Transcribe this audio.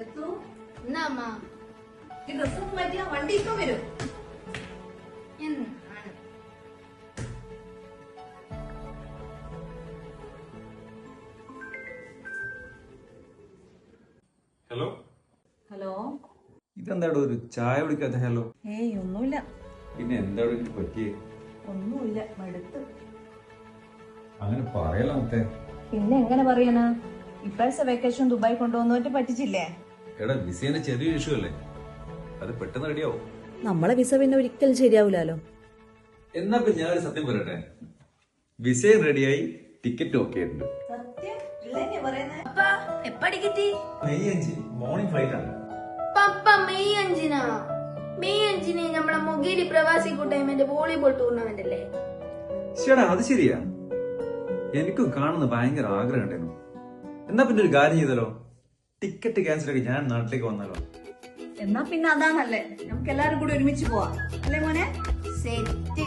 എന്നാ ഈ ഡ്രസ്സൊക്കെ മാറ്റിയാ വണ്ടി ഇപ്പൊ വരും. എന്നാണ് ഹലോ ഹലോ ഇതെന്താടോ ഒരു ചായ കുടിക്കാത്ത ഹലോ? ഏയ് ഒന്നുമില്ല. പിന്നെ എന്താടോ എനിക്ക് പറ്റിയേ? ഒന്നുമില്ല മടുത്ത്. അങ്ങനെ പറയല മുത്തേ. പിന്നെ എങ്ങനെ പറയാനാ ഇപ്പോഴത്തെ വെക്കേഷൻ ദുബായ് കൊണ്ടുപോകുന്നവറ്റ് പറ്റിച്ചില്ലേ? എടാ വിസേന്റെ ചെറിയ ഇഷ്യൂ അല്ലേ? അത് പെട്ടെന്ന് റെഡിയാവും നമ്മളെ വിസ പിന്നെ ഒരിക്കലും ശരിയാവൂലോ എന്നാ പിന്നെ ഞാനൊരു സത്യം പറയട്ടെ? വിസ റെഡിയായി ടിക്കറ്റ് ഓക്കെ ഉണ്ട്. സത്യം? ഇല്ലെന്നെ പറയുന്നേ? അപ്പ എപ്പടി കിട്ടി? മെയ് അഞ്ച് മോർണിംഗ് ഫ്ലൈറ്റ് ആണ്. പപ്പ മെയ് അഞ്ചിനാ? മെയ് അഞ്ചിന് നമ്മളെ മൊഗേരി പ്രവാസി കൂട്ടായ്മന്റെ വോളിബോൾ ടൂർണമെന്റ് അല്ലേ? ചേടാ അത് ശരിയാ. എനിക്കും കാണുന്ന ഭയങ്കര ആഗ്രഹം ഉണ്ടായിരുന്നു. എന്നാ പിന്നെ ഒരു കാര്യം ചെയ്തല്ലോ ടിക്കറ്റ് ക്യാൻസൽ ആക്കി. ഞാൻ നാട്ടിലേക്ക് വന്നല്ലോ. എന്നാ പിന്നെ അതാണല്ലേ. നമുക്ക് എല്ലാരും കൂടി ഒരുമിച്ച് പോവാം. അല്ലേ മോനെ? സെറ്റ്